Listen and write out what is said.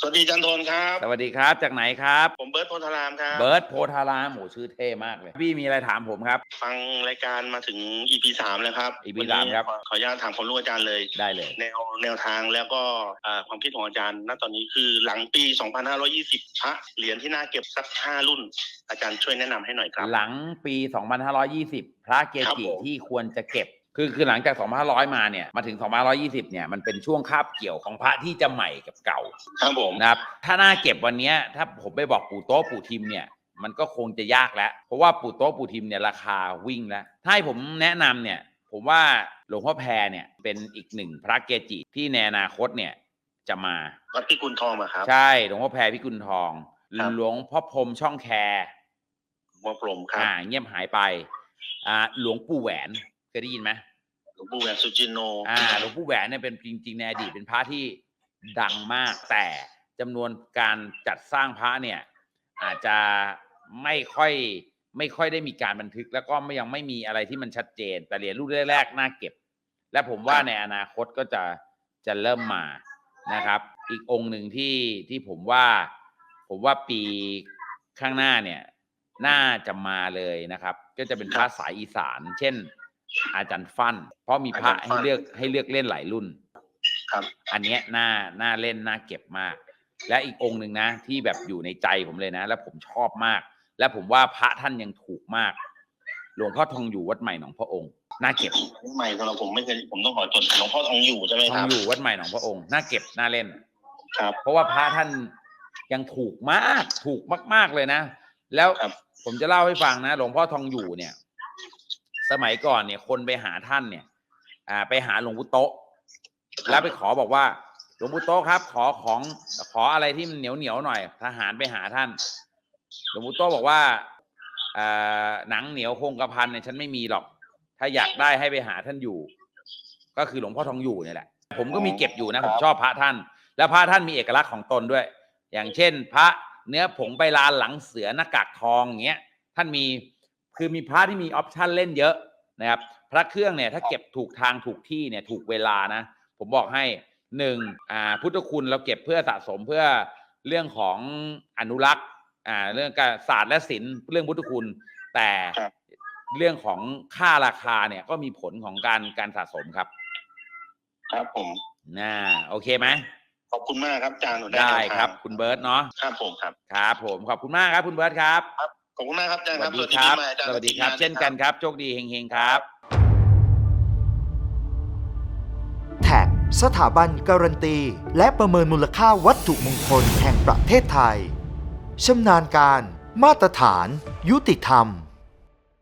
สวัสดีจันทนครับ สวัสดีครับ จากไหนครับ ผมเบิร์ตโพธารามครับ เบิร์ตโพธารามโหชื่อเท่มากเลย พี่มีอะไรถามผมครับ ฟังรายการมาถึง EP สามแล้วครับ EP วันนี้สามครับขอขออนุญาตถามความรู้อาจารย์เลยได้เลย แนวแนวทางแล้วก็อ่าความคิดของอาจารย์ ณ ตอนนี้คือหลังปี 2520 พระเหรียญที่น่าเก็บสัก5รุ่น อาจารย์ช่วยแนะนำให้หน่อยครับ หลังปี 2520 พระเกครับจิผมที่ควรจะเก็บ คือคือหลังจาก 2500 มาเนี่ยมาถึง 2520 เนี่ยมันเป็นช่วงคาบเกี่ยวของพระที่จะใหม่กับเก่าครับผมนะครับถ้าน่าเก็บวันเนี้ยถ้าผมไปบอกปู่โต๊ะปู่ทิมเนี่ยมันก็คงจะยากแล้ว เพราะว่าปู่โต๊ะปู่ทิมเนี่ยราคาวิ่งแล้ว ถ้าให้ผมแนะนำเนี่ยผมว่าหลวงพ่อแพรเนี่ยเป็นอีกหนึ่งพระเกจิที่ในอนาคตเนี่ยจะมาวัดพิกุลทองอะครับ ใช่หลวงพ่อแพรพิกุลทองครับหลวงพ่อพรหมช่องแควัดพรหมครับอ่าเงียบหายไปอ่าหลวงปู่แหวนเค ยได้ยินไหมหลวงปู่แหวนสุจินโนอ่าหลวงปู่แหวนเนี่ยเป็นจริงๆในอดีตเป็นพระที่ดังมาก แต่จำนวนการจัดสร้างพระเนี่ย อาจจะไม่ค่อยไม่ค่อยได้มีการบันทึก แล้วก็ไม่ยังไม่มีอะไรที่มันชัดเจน แต่เหรียญรุ่นแรกๆน่าเก็บ และผมว่าในอนาคตก็จะจะเริ่มมานะครับ อีกองค์หนึ่งที่ที่ผมว่า ผมว่าปีข้างหน้าเนี่ย น่าจะมาเลยนะครับ ก็จะเป็นพระสายอีสาน เช่น อาจารย์ฟั่น เพราะมีพระให้เลือกให้เลือกเล่นหลายรุ่น ครับ อันเนี้ยน่าน่าเล่นน่าเก็บมาก และอีกองค์หนึ่งนะ ที่แบบอยู่ในใจผมเลยนะ แล้วผมชอบมาก และผมว่าพระท่านยังถูกมาก หลวงพ่อทองอยู่วัดใหม่หนองพระองค์น่าเก็บใหม่สำหรับผมไม่เคยผมต้องขอจดหลวงพ่อทองอยู่ใช่ไหมทคองรับอยู่วัดใหม่หนองพระองค์น่าเก็บน่าเล่น ครับ เพราะว่าพระท่านยังถูกมาก ถูกมาก ๆ เลยนะ แล้วครับ ผมจะเล่าให้ฟังนะ หลวงพ่อทองอยู่เนี่ย สมัยก่อนเนี่ย คนไปหาท่านเนี่ย อ่า ไปหาหลวงปู่โตะแล้วไปขอบอกว่า หลวงปู่โตะครับ ขอของขออะไรที่มันเหนียวเหนียวๆหน่อย ทหารไปหาท่าน หลวงปู่โตะบอกว่าอ่าหนังเหนียวคงกระพันเนี่ยฉันไม่มีหรอก ถ้าอยากได้ให้ไปหาท่านอยู่ ก็คือหลวงพ่อทองอยู่เนี่ยแหละ ผมก็มีเก็บอยู่นะผมชอบพระท่าน แล้วพระท่านมีเอกลักษณ์ของตนด้วย อย่างเช่น พระเนื้อผงใบลานหลังเสือหน้ากากทองอย่างเงี้ยท่านมี คือมีพระที่มีออปชันเล่นเยอะนะครับ พระเครื่องเนี่ยถ้าเก็บถูกทางถูกที่เนี่ยถูกเวลานะ ผมบอกให้หนึ่งอ่าพุทธคุณเราเก็บเพื่อสะสมเพื่อเรื่องของอนุรักษ์อ่าเรื่องการศาสตร์และศิลป์เรื่องพุทธคุณ แต่ครับเรื่องของค่าราคาเนี่ยก็มีผลของการการสะสมครับ ครับผมน่าโอเคไหมขอบคุณมากครับอาจารย์หนูได้แนวทางครับ คุณเบิร์ตเนาะครับผมครับครับผมขอบคุณมากครับ คุณเบิร์ตครับ ขอบคุณมากครับอาจารย์ครับสวัสดีครับปีใหม่อาจารย์สวัสดีครับปีหาเช่นกันครับ โชคดีเฮงๆครับแท็กสถาบันการันตี และประเมินมูลค่าวัตถุมงคลแห่งประเทศไทย ชำนาญการ มาตรฐาน ยุติธรรม